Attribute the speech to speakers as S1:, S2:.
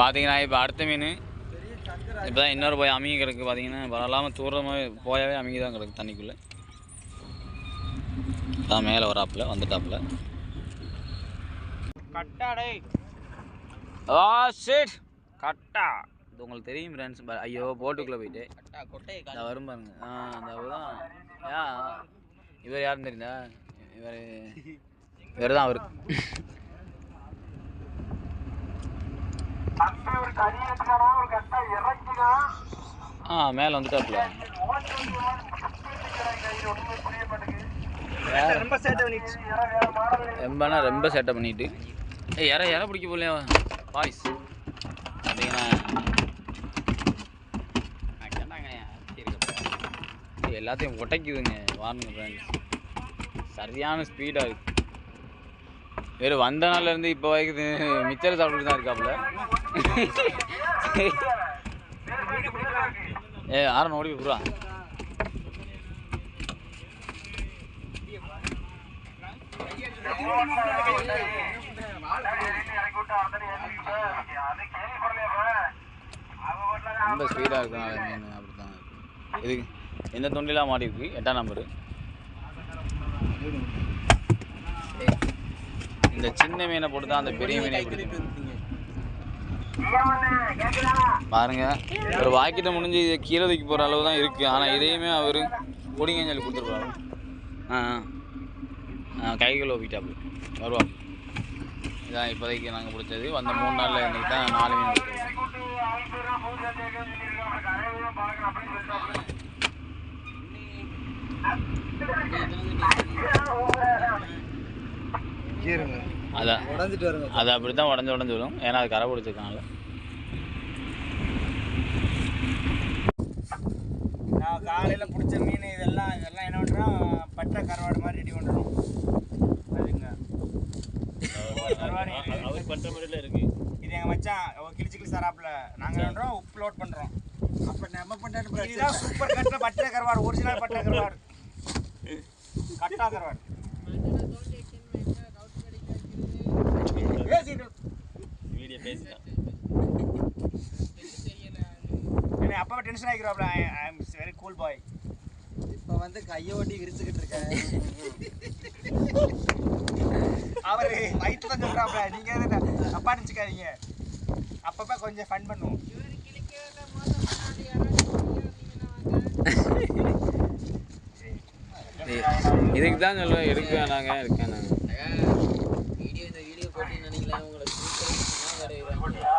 S1: பார்த்தீங்கன்னா இப்போ அடுத்த மீன். இப்போ தான் இன்னொரு போய் அமுங்கி கிடக்கு பார்த்தீங்கன்னா வரலாமல் தூரமாக போயாவே அமுங்கி தான் கிடக்கு தண்ணிக்குள்ளே. தான் மேலே வராப்புல வந்துட்டாப்புல.
S2: கட்டாடே.
S1: ஆ ஷிட் கட்டா. இது உங்களுக்கு தெரியும் ஃப்ரெண்ட்ஸ் ஐயோ போட்டுக்குள்ளே போயிட்டு. இந்த வரும் பாருங்க. ஆ அந்த தான் இவர் யாருன்னு தெரியுதா? இவர் இவர் தான் அவர். ஆ மேலே வந்துட்டாப்புல.
S2: ரொம்ப சேட்டை பண்ணிடுச்சு
S1: ரொம்பனா ரொம்ப சேட்டை பண்ணிட்டு. ஏய் இற இற பிடிக்க போலையா பாய்ஸ் பார்த்தீங்கன்னா ஏய், எல்லாத்தையும் உடைக்குதுங்க வாருங்க ஃப்ரெண்ட்ஸ் சரியான ஸ்பீடாக இருக்கு. வேறு வந்த நாள்ல இருந்து இப்போ வரைக்கும் மிச்சர் சாப்பிட்டுட்டு தான் இருக்காப்புல. ஏ ஆரன் ஓடி போடுறா ரொம்ப ஸ்பீடாக இருக்கா மீன் அப்படி தான் இது எந்த தொண்டிலாம் மாடி இருக்கு? எட்டாம் நம்பரு இந்த சின்ன மீனை போட்டு தான் அந்த பெரிய மீனை பிடிக்கும் பாருங்க ஒரு வாக்கிட்ட முடிஞ்சு இதை கீழே தூக்கி போகிற அளவு தான் இருக்குது ஆனால் இதையுமே அவர் பிடிங்கன்னு சொல்லி கொடுத்துருப்பாரு. ஆ ஆ. கைகள் ஓப்பிட்டாப்பு வருவாங்க இதான் இப்போதைக்கு நாங்கள் பிடிச்சது. வந்த மூணு நாளில் இன்றைக்கி தான் நாலு மீன் பிடிச்சது.
S2: கீருங்க
S1: அதான்
S2: உடஞ்சிட்டு வருங்க
S1: அது அப்படி தான் உடஞ்சி உடஞ்சி வரும். ஏன்னா அது கரை பிடிச்சிருக்காங்கல்ல
S2: நான் காலையில் பிடிச்ச மீன் இதெல்லாம் இதெல்லாம் என்ன பண்ணுறோம் பட்டை கருவாடு மாதிரி ரெடி பண்ணுறோம் அதுங்க
S1: அவர் பண்ணுற முறையில் இருக்குது
S2: இது எங்கள் மச்சான் கிழிச்சு கிழிச்சு தராப்புல. நாங்கள் என்ன பண்ணுறோம் உப்பு லோட் பண்ணுறோம் அப்போ நம்ம பண்ண இதுதான் சூப்பர் கட்டில் பட்டை கருவாடு ஒரிஜினல் பட்டை கருவாடு. கட்டா கருவாடு.
S1: பேசிட்டேன்
S2: என்னை அப்பா tension ஆகிக்கிறாப்ல I am very cool boy
S3: இப்போ வந்து கையை ஓட்டி விரிச்சுக்கிட்டு இருக்கேன்
S2: அவர் வயிற்று தான் சொல்கிறாப்ல நீங்கள் அப்பா நினச்சிக்காதீங்க. அப்பப்போ கொஞ்சம் ஃபன் பண்ணுவோம்.
S1: இதுக்கு தான் சொல்லுவேன் எடுக்க வேணாங்க இருக்கேன் நாங்கள்
S3: வீடியோ இந்த வீடியோ போட்டு đây là hoa